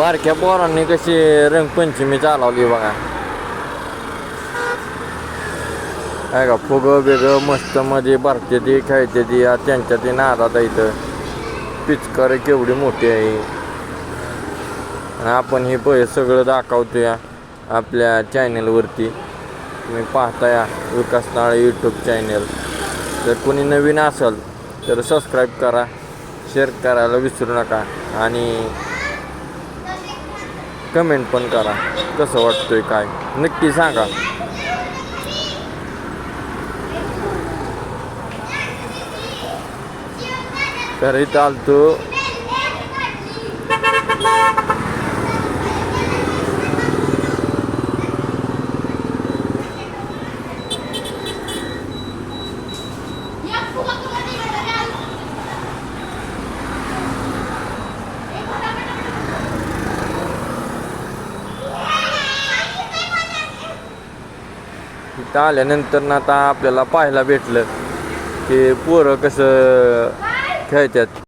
बारक्या पोरांनी कशी रंगपंचमी चालवली बघा आहे का फुग बिग मस्त मध्ये भरते ती खेळते ती त्यांच्या ती नादात इथं पिचकार केवढी मोठी आहे आपण हे पै सगळं दाखवतोय आपल्या चॅनेलवरती तुम्ही पाहताय विकास नाळे यूट्यूब चॅनल जर कोणी नवीन असेल तर सबस्क्राईब करा शेअर करायला विसरू नका आणि कमेंट पण करा. कसं वाटतंय काय? नक्की सांगा. तर इथं आलतो. तिथं आल्यानंतर ना आता आपल्याला पाहायला भेटलं की पोरं कसं खेळतात.